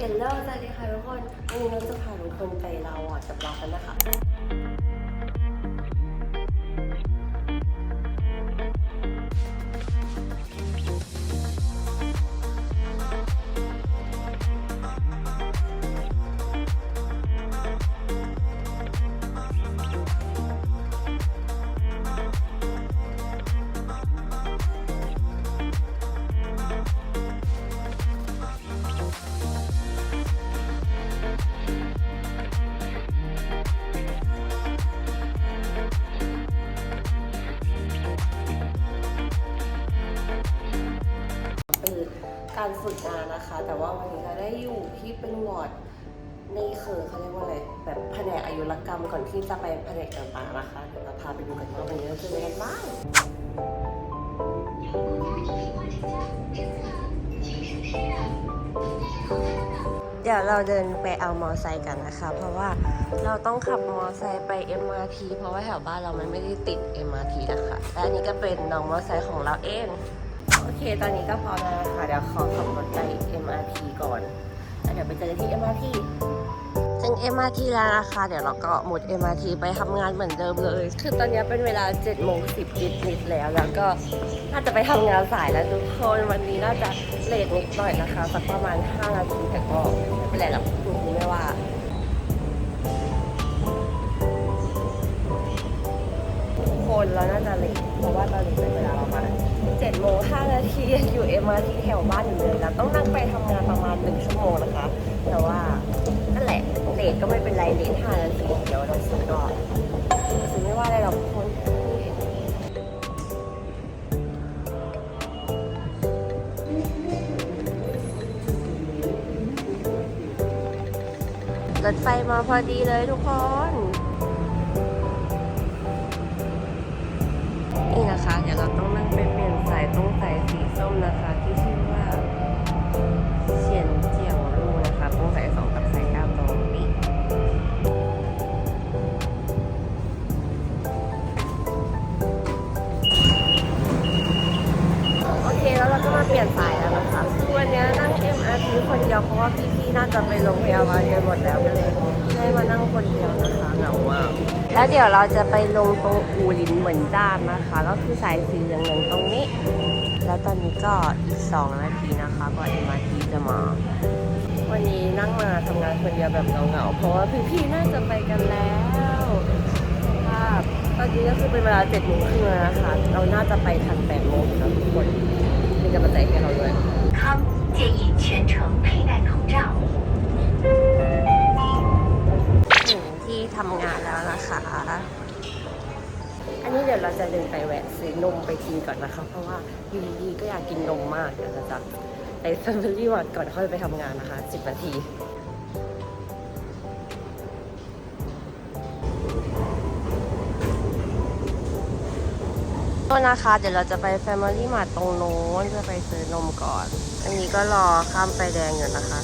เห็นแล้วสวัสดีค่ะทุกคนวันนี้เราจะพาทุกคนไปเราอะกับเรากันนะคะ การฝึกงานนะคะ แต่ว่าวันนี้เราได้อยู่ที่เป็นวอร์ดในเคือเขาเรียกว่าอะไรแบบแผนกอายุรกรรมก่อนที่จะไปแผนกต่างๆนะคะเดี๋ยวเราพาไปดูกันว่าวันนี้เราจะเรียนบ้างเดี๋ยวเราเดินไปเอามอไซค์กันนะคะ เพราะว่าเราต้องขับมอไซค์ไป MRT เพราะว่าแถวบ้านเรามันไม่ได้ติด MRT นะคะและอันนี้ก็เป็นน้องมอไซค์ของเราเอง เค ตอนนี้ก็พร้อมแล้วนะคะเดี๋ยวขอขับรถไป MRT ก่อนแล้วเดี๋ยวไปเจอกันที่ MRT ถึง MRT แล้วนะคะ เดี๋ยวเราก็หมด MRT ไปทำงานเหมือนเดิมเลย คือตอนนี้เป็นเวลา7โมง10นิดนิดๆแล้ว แล้วก็น่าจะไปทำงานสายแล้วทุกคน วันนี้น่าจะเลทนิดหน่อยนะคะ สักประมาณ 5 นาทีแต่ก็ไม่เป็นไรหรอกคุณครูไม่ว่า นเราน่าจะเลทเพราะว่าตอนนี้เป็นเวลาประมาณ7โมง5นาทีอยังอยู่ MRT แถวบ้านอยู่เลยนะต้องนั่งไปทำงานประมาณ1ชั่วโมงนะคะ แต่ว่านั่นแหละเลทก็ไม่เป็นไรเลท5นาทีเดี๋ยวเราซื้อก็ซื้อไม่ว่าอะไรหรอกทุกคนรถไฟมาพอดีเลยทุกคน นะคะ เดี๋ยวเราต้องนั่งไปเปลี่ยนสายต้องสายสีส้มนะคะ แล้วเดี๋ยวเราจะไปลงตรงอูลินเหมือนด้ามนะคะ ก็คือสายสีเหลืองๆตรงนี้ แล้วตอนนี้ก็อีก 2 นาทีนะคะก่อนเอ็มอาทีจะมา วันนี้นั่งมาทำงานคนเดียวแบบเหงาๆ เพราะว่าพี่ๆ น่าจะไปกันแล้วค่ะตอนนี้ก็คือเป็นเวลา7โมงครึ่งนะคะ เราน่าจะไปทันแปดโมง กินนมมากเดี๋ยวเราจะไปแฟมิลี่วัดก่อนค่อยไปทำงานนะคะ 10 นาที ก็นะคะ เดี๋ยวเราจะไป Family Mart ตรงโน้นจะไปซื้อนมก่อน อันนี้ก็รอข้ามไฟแดงอยู่นะคะ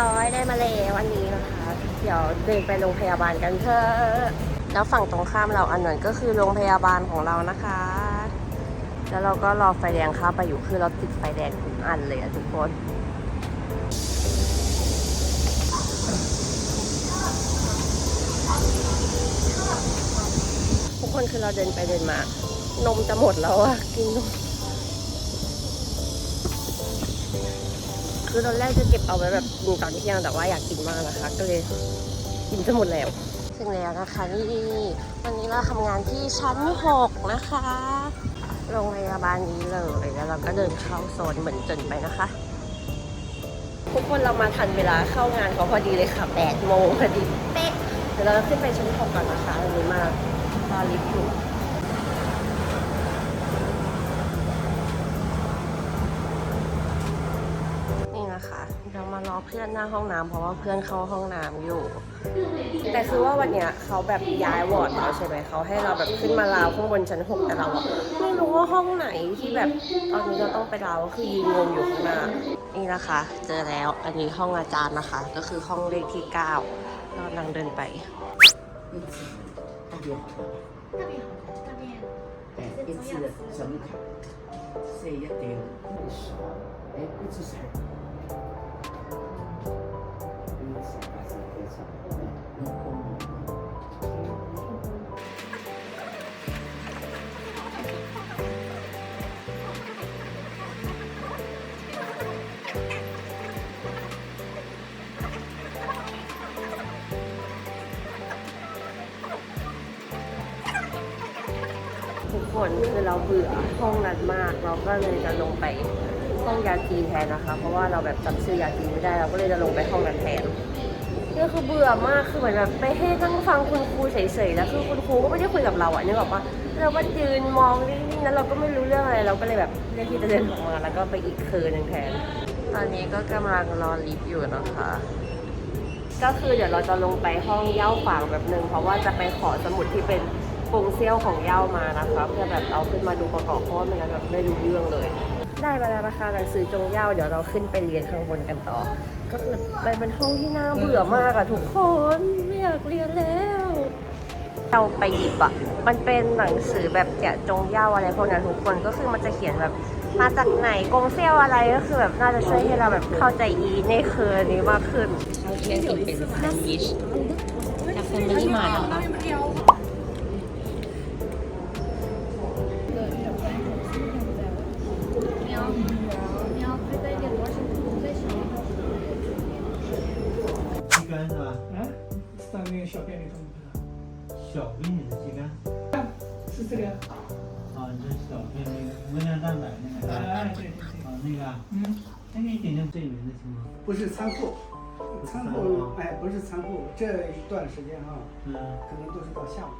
ร้อยได้มาแล้ววันนี้นะคะ เดี๋ยวเดินไปโรงพยาบาลกันเถอะแล้วฝั่งตรงข้ามเราอันนั้นก็คือโรงพยาบาลของเรานะคะ แล้วเราก็รอไฟแดงข้าไปอยู่คือเราติดไฟแดงทุกอันเลยอะทุกคนทุกคนคือเราเดินไปเดินมา นมจะหมดแล้วอะกินนม คือตอนแรกจะเก็บเอาไว้แบบกินตอนเที่ยงแต่ว่าอยากกินมากนะคะ ก็เลยกินจะหมดแล้วถึงแล้วนะคะนี่วันนี้เราทำงานที่ชั้น 6 นะคะ โรงพยาบาลนี้เลยแล้วเราก็เดินเข้าโซนเหมือนจนไปนะคะ ทุกคนเรามาทันเวลาเข้างานเขาพอดีเลยค่ะ8โมงพอดีเป๊ะเดี๋ยวเราขึ้นไปชั้น 6 ก่อนนะคะวันนี้มารอลิฟต์อยู่ นี่นะคะ เดี๋ยว เรามารอเพื่อนหน้าห้องน้ำเพราะว่าเพื่อนเข้าห้องน้ำอยู่ แต่คือว่าวันเนี้ยเขาแบบย้ายวอร์ดเราใช่ไหมเขาให้เราแบบขึ้นมาลาวข้างบนชั้นหกแต่เราอะไม่รู้ว่าห้องไหนที่แบบตอนนี้เราต้องไปลาวก็คือยืนงงอยู่ข้างหน้า นี่นะคะ เจอแล้วอันนี้ห้องอาจารย์นะคะ ก็คือห้องเลขที่ 9 เรากำลังเดินไป 特别好看。特别好看，这面哎，一次怎么看？这一定少，哎，不知啥。 ทุกคนคือเราเบื่อห้องนั้นมาก เราก็เลยจะลงไปห้องยาจีนแทนนะคะ เพราะว่าเราแบบจำชื่อยาจีนไม่ได้เราก็เลยจะลงไปห้องนั้นแทนก็คือเบื่อมากคือเหมือนแบบไปให้นั่งฟังคุณครูเฉยๆแล้วคือคุณครูก็ไม่ได้คุยกับเราอะนึกออกปะเราก็ยืนมองนิ่งๆแล้วเราก็ไม่รู้เรื่องอะไรเราก็เลยแบบเลือกที่จะเดินออกมาแล้วก็ไปอีกคืนหนึ่งแทนตอนนี้ก็กำลังรอลิฟต์อยู่นะคะก็คือเดี๋ยวเราจะลงไปห้องเย่าฝางแบบหนึ่งเพราะว่าจะไปขอสมุดที่เป็น ปงเซี่ยวของเย่ามานะคะเพื่อแบบเอาขึ้นมาดูประกอบเพราะว่าไม่งั้นแบบไม่รู้เรื่องเลย ได้มาแล้วนะคะหนังสือจงเย่าเดี๋ยวเราขึ้นไปเรียนข้างบนกันต่อ ก็คือมันเป็นห้องที่น่าเบื่อมากอะทุกคนไม่อยากเรียนแล้ว เราไปหยิบอะมันเป็นหนังสือแบบแกะจงเย่าอะไรพวกนั้นทุกคนก็คือมันจะเขียนแบบมาจากไหนกงเซี่ยวอะไรก็คือแบบน่าจะช่วยให้เราแบบเข้าใจอีในคืนนี้มากขึ้นเขาเทียนกินเป็นแซนด์วิชจากแฟมิลี่มาร์ทนะคะ 小便里头不小便里的鸡肝。知道，是这个，啊，你这小便那个微量蛋白那个是吧？哎，对对对，啊，那个啊，嗯，那个一点点最圆的行吗？不是仓库，仓库，哎，不是仓库，这一段时间哈、嗯，可能都是到下午。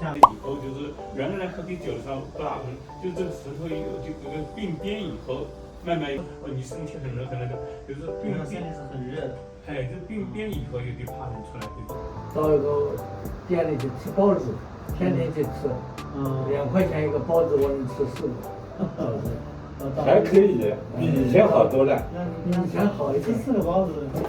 下以后就是原来喝啤酒的时候不打喷，就这个石头有就这个病变以后，慢慢哦你身体很热很那个，就是病变是很热的。哎，这病变以后有点怕人出来对吧？到一个店里去吃包子，天天去吃，嗯，两块钱一个包子，我能吃四个。还可以，比以前好多了。那比以前好一点这四个包子，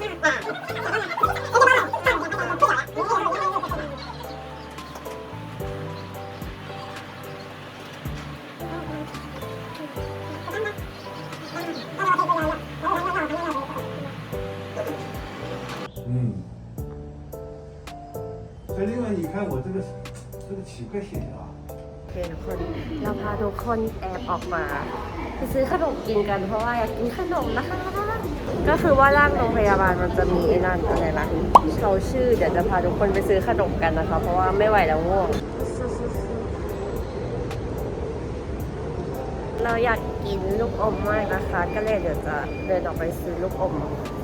你看我这个这个奇怪线条啊， โอเคทุกคนเราพาทุกคนแอบออกมาไปซื้อขนมกินกันเพราะว่าอยากกินขนมนะคะ ก็คือว่าร่างโรงพยาบาลมันจะมีไอ้นั่นอะไรนะเขาชื่อเดี๋ยวจะพาทุกคนไปซื้อขนมกันนะคะ เพราะว่าไม่ไหวแล้วง่วง เราอยากกินลูกอมมากนะคะ ก็เลยเดี๋ยวจะเดินออกไปซื้อลูกอม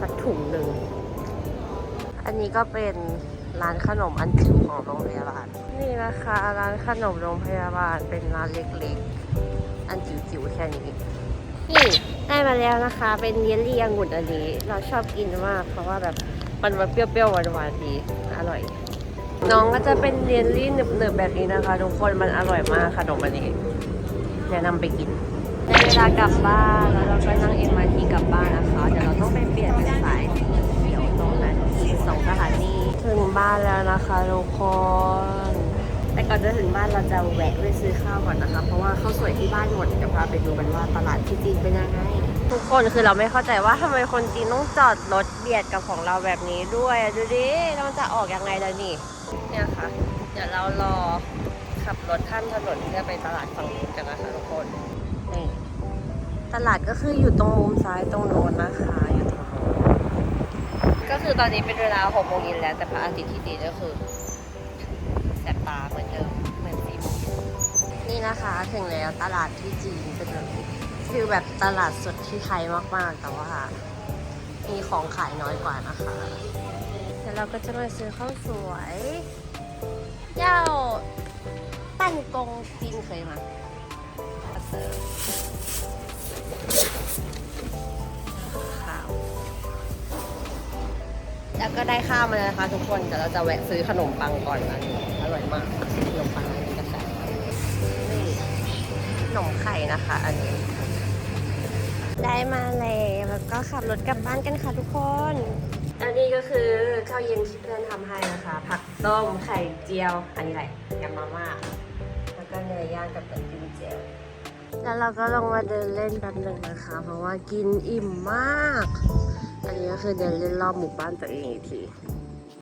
สักถุงหนึ่ง อันนี้ก็เป็น ร้านขนมอันจิ๋วของโรงพยาบาล นี่นะคะ ร้านขนมโรงพยาบาลเป็นร้านเล็กๆ อันจิ๋วๆแค่นี้นี่ได้มาแล้วนะคะ เป็นเยลลี่องุ่นอันนี้ เราชอบกินมากเพราะว่าแบบมันมันเปรี้ยวๆหวานๆดีอร่อย น้องก็จะเป็นเยลลี่หนึบๆแบบนี้นะคะ ทุกคนมันอร่อยมากขนมอันนี้แนะนำไปกินในเวลากลับบ้านแล้วเราก็นั่งเอ็มอาร์ทีกลับบ้านนะคะเดี๋ยวเราต้องไปเปลี่ยนเป็นสาย สองสถานีถึงบ้านแล้วนะคะทุกคนแต่ก่อนจะถึงบ้านเราจะแวะไปซื้อข้าวก่อนนะคะ เพราะว่าข้าวสวยที่บ้านหมดเดี๋ยวพาไปดูกันว่าตลาดที่จีนเป็นยังไงทุกคนคือเราไม่เข้าใจว่าทำไมคนจีนต้องจอดรถเบียดกับของเราแบบนี้ด้วยอะดูดิแล้วมันจะออกยังไงล่ะนี่เนี่ยค่ะ เดี๋ยวเรารอขับรถข้ามถนนเพื่อไปตลาดฝั่งนู้นกันนะคะทุกคนนี่ตลาดก็คืออยู่ตรงมุมซ้ายตรงโน้นนะคะอยู่ตรงโน้น ก็คือตอนนี้เป็นเวลาหกโมงเย็นแล้ว แต่พระอาทิตย์ที่ดีก็คือแสบตาเหมือนเดิมเหมือนสี่โมงเย็นนี่นะคะถึงแล้วตลาดที่จีนเป็นแบบฟิลแบบตลาดสดที่ไทยมากๆ แต่ว่ามีของขายน้อยกว่านะคะแล้วเราก็จะมาซื้อข้าวสวยเจ้าตั้นกงจีนเคยมาซื้อ ก็ได้ข้าวมาแล้วนะคะทุกคนเดี๋ยวเราจะแวะซื้อขนมปังก่อนนนี้อร่อยมากขนมปังอันนี้ก็แซ่บนี่ขนมไข่นะคะ อันนี้ ได้มาแล้วแล้วก็ขับรถกลับบ้านกันค่ะทุกคนอันนี้ก็คือข้าวเย็นที่เพื่อนทำให้นะคะ ผักต้มไข่เจียว อันนี้แหละยำมาม่าแล้วก็เนื้อย่างกับน้ำจิ้มเจียวแล้วเราก็ลงมาเดินเล่นแป๊บหนึ่งนะคะ เพราะว่ากินอิ่มมาก อันนี้ก็คือเดินเล่นรอบหมู่บ้านตัวเองอีกที